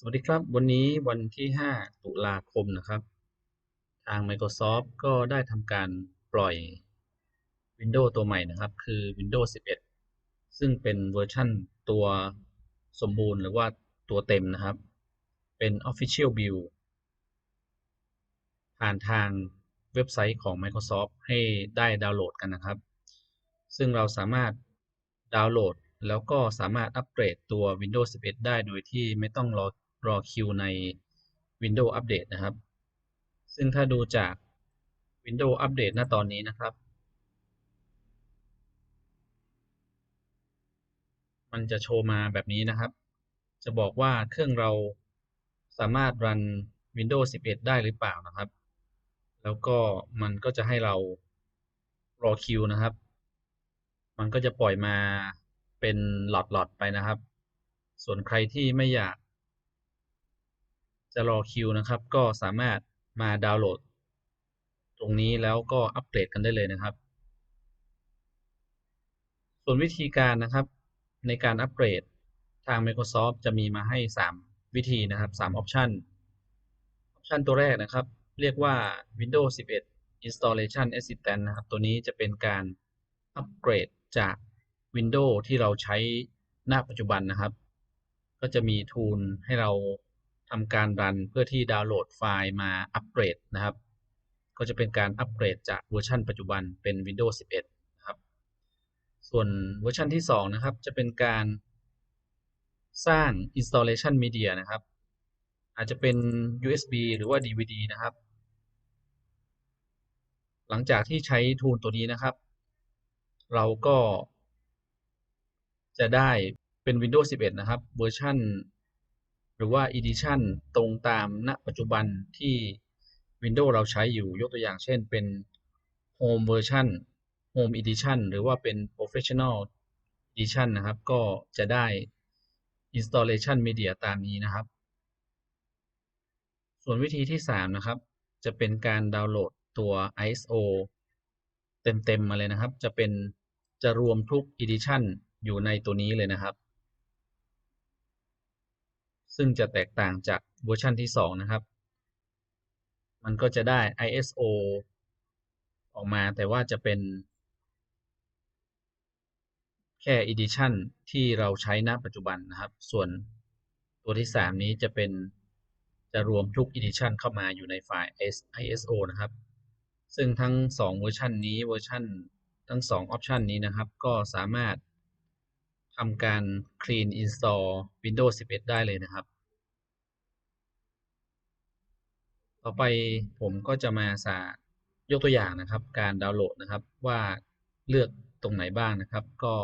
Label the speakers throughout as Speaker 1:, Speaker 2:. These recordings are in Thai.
Speaker 1: สวัสดีครับ วันนี้วันที่ 5 ตุลาคมนะครับ ทาง Microsoft ก็ได้ทำการปล่อย Windows ตัวใหม่นะครับ คือ Windows 11 ซึ่งเป็นเวอร์ชั่นตัวสมบูรณ์หรือว่าตัวเต็มนะครับ เป็น Official Build ผ่านทางเว็บไซต์ของ Microsoft ให้ได้ดาวน์โหลดกันนะครับ ซึ่งเราสามารถดาวน์โหลดแล้วก็สามารถอัปเกรดตัว Windows 11 ได้โดยที่ไม่ต้องรอ รอคิวใน Windows อัปเดตนะครับ ซึ่งถ้าดูจาก Windows อัปเดตณตอนนี้นะครับ มันจะโชว์มาแบบนี้นะครับ จะบอกว่าเครื่องเราสามารถรัน Windows 11 ได้หรือเปล่านะครับ แล้วก็มันก็จะให้เรารอคิวนะครับ มันก็จะปล่อยมาเป็นหลอดๆไปนะครับ ส่วนใครที่ไม่อยาก จะรอคิวนะครับ ก็สามารถมาดาวน์โหลด ตรงนี้แล้วก็อัปเกรดกันได้เลยนะครับ ส่วนวิธีการนะครับ ในการอัปเกรดทาง Microsoft จะมีมาให้ 3 วิธีนะครับ3ออปชันออปชันตัวแรกนะครับ เรียกว่า Windows 11 Installation Assistant นะครับ ตัวนี้จะเป็นการอัปเกรดจาก Windows ที่เราใช้ณปัจจุบันนะครับ ก็จะมีทูลให้เรา ทำการรันเพื่อที่ดาวน์โหลดไฟล์มาอัปเกรดนะครับ ก็จะเป็นการอัปเกรดจากเวอร์ชันปัจจุบันเป็น Windows 11 นะครับ ส่วนเวอร์ชันที่ 2 นะครับ จะเป็นการสร้าง installation media นะครับ อาจจะเป็น USB หรือว่า DVD นะครับ หลังจากที่ใช้ทูลตัวนี้นะครับ เราก็จะได้เป็น Windows 11 นะครับ เวอร์ชัน หรือว่า Edition ตรงตามณปัจจุบันที่ Windows เราใช้อยู่ยกตัวอย่างเช่นเป็น Home Version Home Edition หรือว่าเป็น Professional Edition นะครับ ก็จะได้ Installation Media ตามนี้นะครับ ส่วนวิธีที่ 3 นะครับ จะเป็นการดาวน์โหลดตัว ISO เต็มๆมาเลยนะครับ จะเป็นจะรวมทุก Edition อยู่ในตัวนี้เลยนะครับ ซึ่งจะแตกต่างจากเวอร์ชันที่ 2 นะครับ มันก็จะได้ ISO ออกมาแต่ว่าจะเป็นแค่ Edition ที่เราใช้ณปัจจุบันนะครับ ส่วนตัวที่ 3 นี้จะเป็นจะรวมทุก Edition เข้ามาอยู่ในไฟล์ ISO นะครับ ซึ่งทั้ง 2 เวอร์ชันนี้เวอร์ชันทั้ง2ออปชันนี้นะครับ ก็สามารถ ทำการ clean install Windows 11 ได้เลยนะครับ ต่อไปผมก็จะมาสายกตัวอย่างนะครับ การดาวน์โหลดนะครับ ว่าเลือกตรงไหนบ้างนะครับ ก็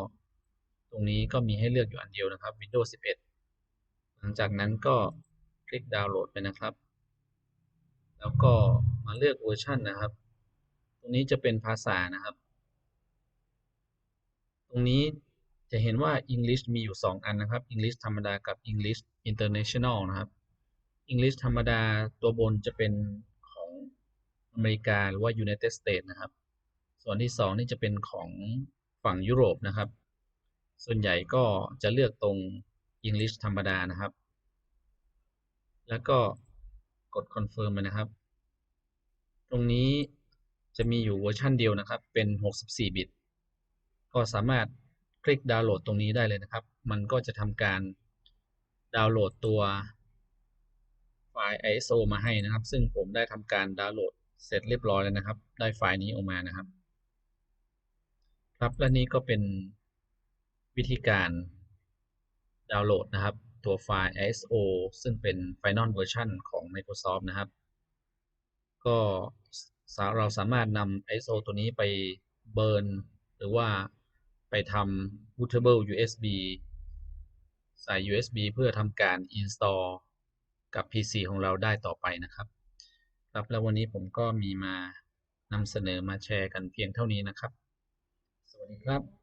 Speaker 1: ตรงนี้ก็มีให้เลือกอยู่อันเดียวนะครับ Windows 11 หลังจากนั้นก็คลิกดาวน์โหลดไปนะครับ แล้วก็มาเลือกเวอร์ชันนะครับ ตรงนี้จะเป็นภาษานะครับ ตรงนี้ จะเห็นว่า English มีอยู่ 2 อันนะครับ English ธรรมดากับ English International นะครับ English ธรรมดาตัวบนจะเป็นของอเมริกาหรือว่า United States นะครับ ส่วนที่ 2 นี่จะเป็นของฝั่งยุโรปนะครับ ส่วนใหญ่ก็จะเลือกตรง English ธรรมดานะครับ แล้วก็กด Confirm ไปนะครับ ตรงนี้จะมีอยู่เวอร์ชันเดียวนะครับ เป็น 64 บิต ก็สามารถ คลิกดาวน์โหลดตรงนี้ได้เลยนะครับ มันก็จะทำการดาวน์โหลดตัวไฟล์ ISO มาให้นะครับ ซึ่งผมได้ทำการดาวน์โหลดเสร็จเรียบร้อยแล้วนะครับ ได้ไฟล์นี้ออกมานะครับ ครับและนี่ก็เป็นวิธีการดาวน์โหลดนะครับ ตัวไฟล์ ISO ซึ่งเป็น Final Version ของ Microsoft นะครับ ก็เราสามารถนำ ISO ตัวนี้ไปเบิร์นหรือว่า ไปทำ bootable USB ใส่ USB เพื่อทำการ install กับ PC ของเราได้ต่อไปนะครับ ครับแล้ววันนี้ผมก็มีมานำเสนอมาแชร์กันเพียงเท่านี้นะครับ สวัสดีครับ